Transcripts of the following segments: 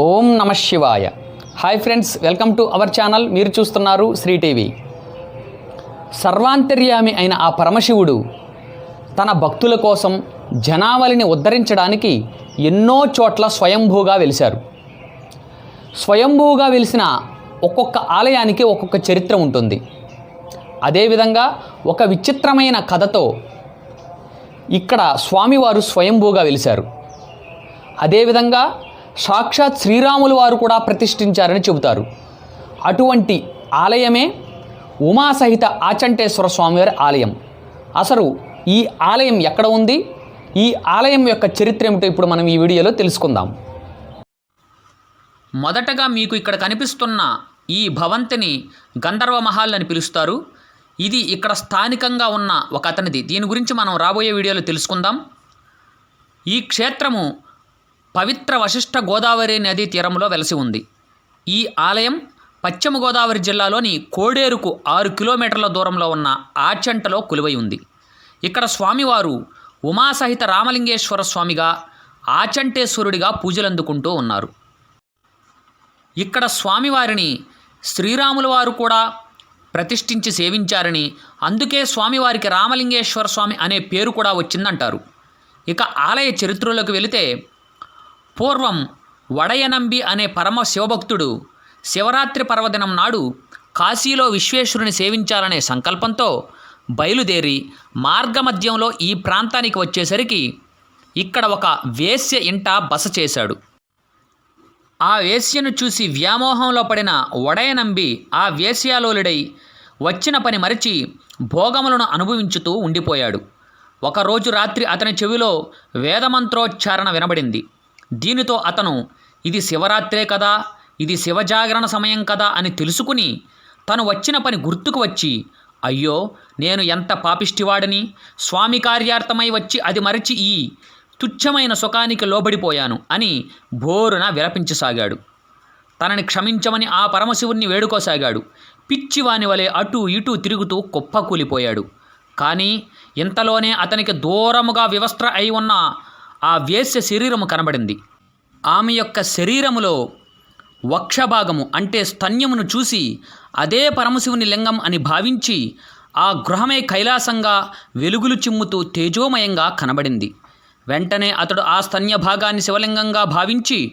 ఓం నమ శివాయ. Hi friends welcome to our channel మీరు చూస్తున్నారు శ్రీటీవీ సర్వాంతర్యామి అయిన ఆ పరమశివుడు తన భక్తుల కోసం జనావళిని ఉద్ధరించడానికి ఎన్నో చోట్ల స్వయంభూగా వెలిశారు. స్వయంభూగా వెలిసిన ఒక్కొక్క ఆలయానికి ఒక్కొక్క చరిత్ర ఉంటుంది. అదేవిధంగా ఒక విచిత్రమైన కథతో ఇక్కడ స్వామివారు స్వయంభూగా వెలిశారు. అదేవిధంగా సాక్షాత్ శ్రీరాములు వారు కూడా ప్రతిష్ఠించారని చెబుతారు. అటువంటి ఆలయమే ఉమాసహిత ఆచంటేశ్వర స్వామివారి ఆలయం. అసలు ఈ ఆలయం ఎక్కడ ఉంది? ఈ ఆలయం యొక్క చరిత్ర ఏమిటో ఇప్పుడు మనం ఈ వీడియోలో తెలుసుకుందాం. మొదటగా మీకు ఇక్కడ కనిపిస్తున్న ఈ భవంతిని గంధర్వ మహల్ అని పిలుస్తారు. ఇది ఇక్కడ స్థానికంగా ఉన్న ఒక అతనిది. దీని గురించి మనం రాబోయే వీడియోలో తెలుసుకుందాం. ఈ క్షేత్రము పవిత్ర వశిష్ఠ గోదావరి నదీ తీరంలో వెలసి ఉంది. ఈ ఆలయం పశ్చిమ గోదావరి జిల్లాలోని కోడేరుకు ఆరు కిలోమీటర్ల దూరంలో ఉన్న ఆచంటలో కొలువై ఉంది. ఇక్కడ స్వామివారు ఉమాసహిత రామలింగేశ్వర స్వామిగా ఆచంటేశ్వరుడిగా పూజలందుకుంటూ ఉన్నారు. ఇక్కడ స్వామివారిని శ్రీరాముల వారు కూడా ప్రతిష్ఠించి సేవించారని అందుకే స్వామివారికి రామలింగేశ్వర స్వామి అనే పేరు కూడా వచ్చిందంటారు. ఇక ఆలయ చరిత్రలోకి వెళితే పూర్వం వడయనంబి అనే పరమ శివభక్తుడు శివరాత్రి పర్వదినం నాడు కాశీలో విశ్వేశ్వరుని సేవించాలనే సంకల్పంతో బయలుదేరి మార్గమధ్యంలో ఈ ప్రాంతానికి వచ్చేసరికి ఇక్కడ ఒక వేశ్య ఇంట బస చేశాడు. ఆ వేశ్యను చూసి వ్యామోహంలో పడిన వడయనంబి ఆ వేశ్యాలోలుడై వచ్చిన పని మరిచి భోగములను అనుభవించుతూ ఉండిపోయాడు. ఒకరోజు రాత్రి అతని చెవిలో వేదమంత్రోచ్చారణ వినబడింది. దీనితో అతను ఇది శివరాత్రే కదా ఇది శివజాగరణ సమయం కదా అని తెలుసుకుని తను వచ్చిన పని గుర్తుకు వచ్చి అయ్యో నేను ఎంత పాపిష్టివాడని స్వామి కార్యార్థమై వచ్చి అది మరచి ఈ తుచ్చమైన సుఖానికి లోబడిపోయాను అని బోరున విలపించసాగాడు తనని క్షమించమని ఆ పరమశివుణ్ణి వేడుకోసాగాడు. పిచ్చివాని వలె అటూ ఇటూ తిరుగుతూ కుప్పకూలిపోయాడు. కానీ ఇంతలోనే అతనికి దూరముగా వివస్త్ర అయి ఉన్న ఆ వేశ్య శరీరము కనబడింది. ఆమె యొక్క శరీరములో వక్షభాగము అంటే స్తన్యమును చూసి అదే పరమశివుని లింగం అని భావించి ఆ గృహమే కైలాసంగా వెలుగులు చిమ్ముతూ తేజోమయంగా కనబడింది. వెంటనే అతడు ఆ స్తన్య భాగాన్ని శివలింగంగా భావించి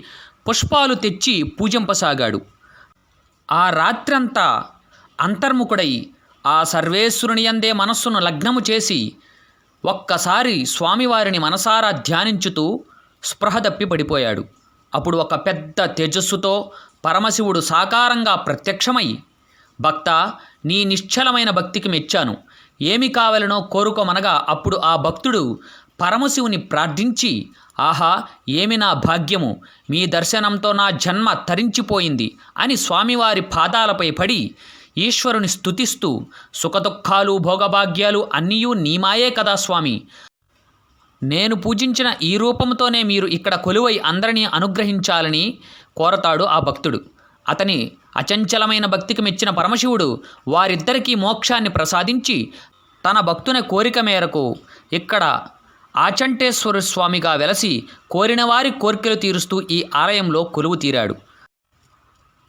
పుష్పాలు తెచ్చి పూజింపసాగాడు. ఆ రాత్రంతా అంతర్ముఖుడై ఆ సర్వేశ్వరుని అందే మనస్సును లగ్నము చేసి ఒక్కసారి స్వామివారిని మనసారా ధ్యానించుతూ స్పృహ తప్పి పడిపోయాడు. అప్పుడు ఒక పెద్ద తేజస్సుతో పరమశివుడు సాకారంగా ప్రత్యక్షమై భక్త నీ నిశ్చలమైన భక్తికి మెచ్చాను. ఏమి కావలనో కోరుకోమనగా అప్పుడు ఆ భక్తుడు పరమశివుని ప్రార్థించి ఆహా ఏమి నా భాగ్యము? మీ దర్శనంతో నా జన్మ తరించిపోయింది అని స్వామివారి పాదాలపై పడి ఈశ్వరుని స్థుతిస్తూ సుఖదుఖాలు భోగభాగ్యాలు అన్నీయూ నీమాయే కదా స్వామి. నేను పూజించిన ఈ రూపంతోనే మీరు ఇక్కడ కొలువై అందరినీ అనుగ్రహించాలని కోరతాడు ఆ భక్తుడు. అతని అచంచలమైన భక్తికి మెచ్చిన పరమశివుడు వారిద్దరికీ మోక్షాన్ని ప్రసాదించి తన భక్తుని కోరిక మేరకు ఇక్కడ ఆచంటేశ్వర స్వామిగా వెలసి కోరిన వారి కోరికలు తీరుస్తూ ఈ ఆలయంలో కొలువు తీరాడు.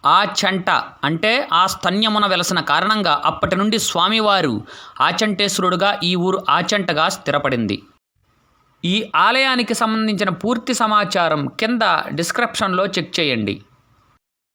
ఆ చెంట అంటే ఆ స్తన్యమున వెలసిన కారణంగా అప్పటి నుండి స్వామివారు ఆచంటేశ్వరుడుగా ఈ ఊరు ఆచంటగా స్థిరపడింది. ఈ ఆలయానికి సంబంధించిన పూర్తి సమాచారం కింద డిస్క్రిప్షన్లో చెక్ చేయండి.